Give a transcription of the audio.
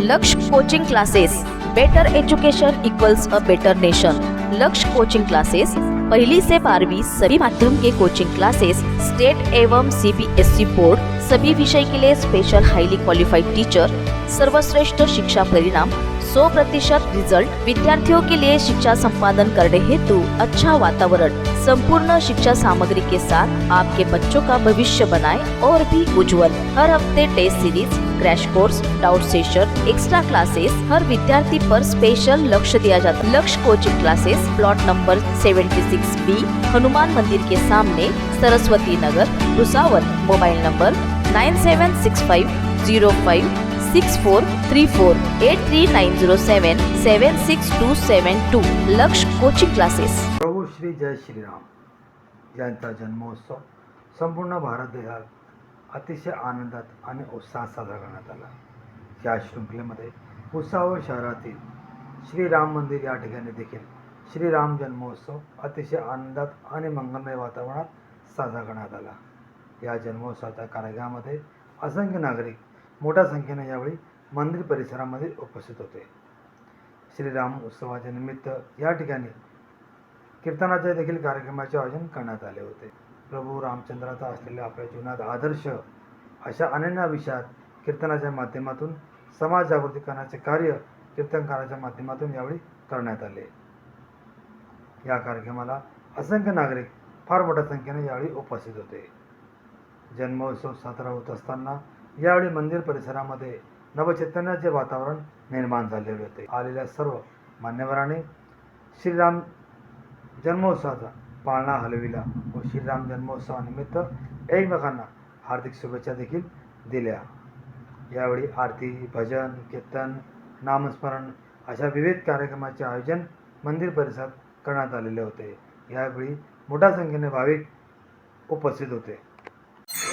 Laksh coaching classes better education equals a better nation Lakshya coaching classes पहली से बारहवीं सभी माध्यम के कोचिंग क्लासेस स्टेट एवं सीबीएसई बोर्ड सभी विषय के लिए स्पेशल हाईली क्वालिफाइड टीचर सर्वश्रेष्ठ शिक्षा परिणाम 100 प्रतिशत रिज़ल्ट विद्यार्थियों के लिए शिक्षा संपादन करने हेतु अच्छा वातावरण, संपूर्ण शिक्षा सामग्री के साथ आपके बच्चों का भविष्य बनाए और भी उज्जवल। हर हफ़्ते test series crash course doubt session extra classes हर विद्यार्थी पर स्पेशल लक्ष्य दिया जाता Lakshya coaching classes plot number 76 B Hanuman मंदिर के सामने Saraswati Nagar Bhusawal mobile number nine seven six five zero five six four three four eight three nine zero seven seven six two seven two Laksh coaching classes. प्रभू श्री जय श्रीराम. यांचा जन्मोत्सव संपूर्ण भारत देशात अतिशय आनंदात आणि उत्साहात साजरा करण्यात आला. या शृंखलेमध्ये भुसावळ शहरातील श्रीराम मंदिर या ठिकाणी देखील श्रीराम जन्मोत्सव अतिशय आनंदात आणि मंगलमय वातावरणात साजरा करण्यात आला. या जन्मोत्सवाच्या कार्यक्रमामध्ये असंख्य नागरिक मोठ्या संख्येने यावेळी मंदिर परिसरामध्ये उपस्थित होते. श्रीराम उत्सवाच्या निमित्त या ठिकाणी कीर्तनाचे देखील कार्यक्रमाचे आयोजन करण्यात आले होते. प्रभू रामचंद्राचा असलेल्या आपल्या जीवनात आदर्श अशा अनन्य विषयात कीर्तनाच्या माध्यमातून समाज जागृती करण्याचे कार्य कीर्तनकाराच्या माध्यमातून यावेळी करण्यात आले. या कार्यक्रमाला असंख्य नागरिक फार मोठ्या संख्येने यावेळी उपस्थित होते. जन्मोत्सव साजरा होत असताना यावेळी मंदिर परिसरामध्ये नवचैतन्याचे वातावरण निर्माण झालेले होते. आलेल्या सर्व मान्यवरांनी श्रीराम जन्मोत्सवाचा पाळणा हलविला व श्रीराम जन्मोत्सवानिमित्त एकमेकांना हार्दिक शुभेच्छा देखील दिल्या. यावेळी आरती भजन कीर्तन नामस्मरण अशा विविध कार्यक्रमाचे आयोजन मंदिर परिसरात करण्यात आलेले होते. यावेळी मोठ्या संख्येने भाविक उपस्थित होते.